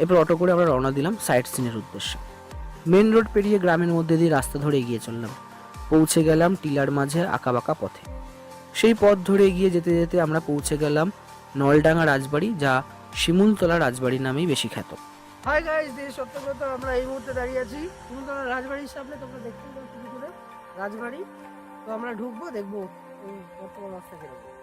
এরপর অটো করে আমরা রওনা দিলাম সাইট সিনের উদ্দেশ্যে। মেন রোড পেরিয়ে গ্রামের মধ্যে দিয়ে রাস্তা ধরে এগিয়ে চললাম। পৌঁছে গেলাম টিলার মাঝে আঁকাবাঁকা পথে। সেই পথ ধরে এগিয়ে যেতে যেতে আমরা পৌঁছে গেলাম নলডাঙ্গা রাজবাড়ি, যা শিমুলতলা রাজবাড়ি নামেই বেশি খ্যাত। হাই গাইস আমরা এই মুহূর্তে দাঁড়িয়ে আছি শিমুলতলা রাজবাড়ির সামনে। তোমরা দেখতে পাচ্ছ রাজবাড়ি। তো আমরা ঢুকবো, দেখব বর্তমান অবস্থা কীরকম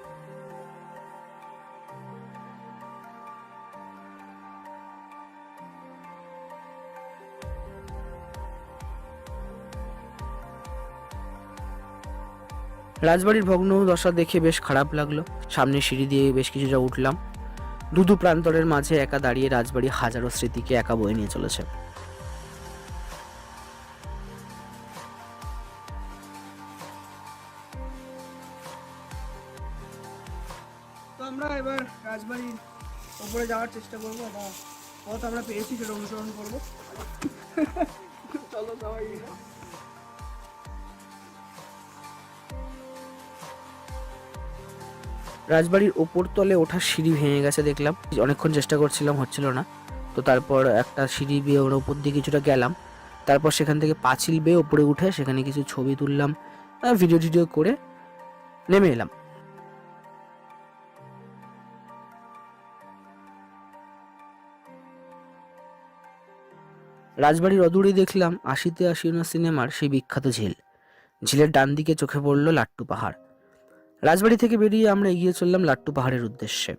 রাজবাড়ির ভগ্ন দশা দেখে বেশ খারাপ লাগল। সামনে সিঁড়ি দিয়ে বেশ কিছুটা উঠলাম। দুদু প্রান্তরের মাঝে একা দাঁড়িয়ে রাজবাড়ি হাজারো স্মৃতিকে একা বয়ে নিয়ে চলেছে। আমরা এবার রাজবাড়ির ওপরে যাওয়ার চেষ্টা করব একটা পথ আমরা পেয়েছি, সেটা অনুসরণ করব। চলো সবাই রাজবাড়ির ওপর তলে ওঠার সিঁড়ি ভেঙে গেছে দেখলাম। অনেকক্ষণ চেষ্টা করছিলাম, হচ্ছিল না। তো তারপর একটা সিঁড়ি বেয়ে ওর ওপর দিয়ে কিছুটা গেলাম। তারপর সেখান থেকে পাঁচিল বেয়ে ওপরে উঠে সেখানে কিছু ছবি তুললাম। ভিডিও টিডিও করে নেমে এলাম। রাজবাড়ির অদূরে দেখলাম আশিতে আশিনা সিনেমার সেই বিখ্যাত ঝিল। ঝিলের ডান দিকে চোখে পড়ল লাট্টু পাহাড়। রাজবাড়ি থেকে বেরিয়ে আমরা এগিয়ে চললাম লাট্টু পাহাড়ের উদ্দেশ্যে।